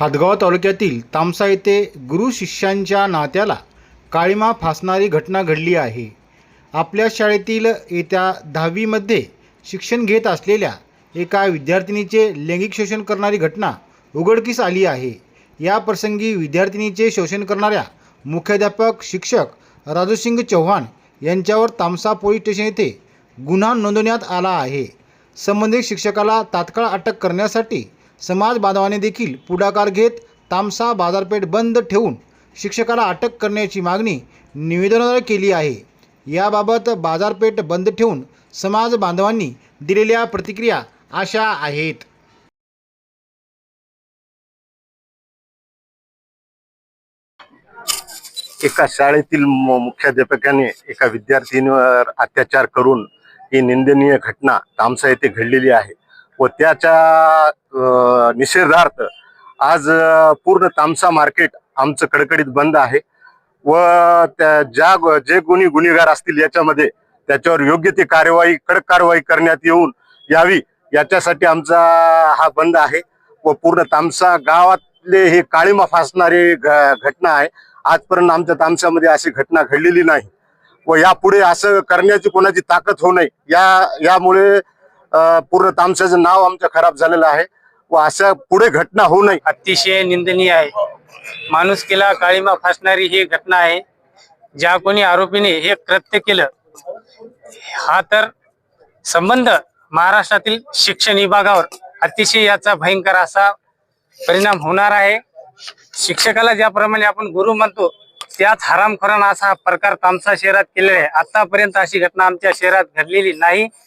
हादगाव तालुक्यातील तामसा येथे गुरु शिष्यांच्या नात्याला काळीमा फासणारी घटना घडली आहे. आपल्या शाळेतील येत्या दहावीमध्ये शिक्षण घेत असलेल्या एका विद्यार्थिनीचे लैंगिक शोषण करणारी घटना उघडकीस आली आहे. या प्रसंगी विद्यार्थिनीचे शोषण करणाऱ्या मुख्याध्यापक शिक्षक राजूसिंग चव्हाण यांच्यावर तामसा पोलीस स्टेशन येथे गुन्हा नोंदवण्यात आला आहे. संबंधित शिक्षकाला तात्काळ अटक करण्यासाठी समाज बांधवाने देखील पुढाकार घेत तामसा बाजारपेठ बंद ठेवून शिक्षकाला अटक करण्याची मागणी निवेदनाद्वारे केली आहे. याबाबत बाजारपेठ बंद ठेवून समाज बांधवांनी दिलेल्या प्रतिक्रिया अशा आहेत. एका शाळेतील मुख्याध्यापकाने एका विद्यार्थिनीवर अत्याचार करून ही निंदनीय घटना तामसा येथे घडलेली आहे. व त्याच्या निषेधार्थ आज पूर्ण तामसा मार्केट आमचं कडकडीत बंद आहे. व त्या ज्या जे गुन्हे गुन्हेगार असतील याच्यामध्ये त्याच्यावर योग्य ती कार्यवाही कडक कारवाई करण्यात येऊन यावी याच्यासाठी आमचा हा बंद आहे. व पूर्ण तामसा गावातले हे काळीमा फासणारी घ- घटना आहे. आजपर्यंत आमच्या तामसामध्ये अशी घटना घडलेली नाही. व यापुढे असं करण्याची कोणाची ताकद होऊ नये या यामुळे पूर्ण तामसाचं नाव आमचं खराब झालेलं आहे. व अशा पुढे घटना होऊ नये. अतिशय निंदनीय आहे. माणुसकीला काळीमा फासणारी ही घटना आहे. ज्या कोणी आरोपीने हे कृत्य केलं हा तर संबंध महाराष्ट्रातील शिक्षण विभागावर अतिशय याचा भयंकर असा परिणाम होणार आहे. शिक्षकाला ज्याप्रमाणे आपण गुरु म्हणतो त्यात हरामखोरान असा प्रकार तामसा शहरात केलेला आहे. आतापर्यंत अशी घटना आमच्या शहरात घडलेली नाही.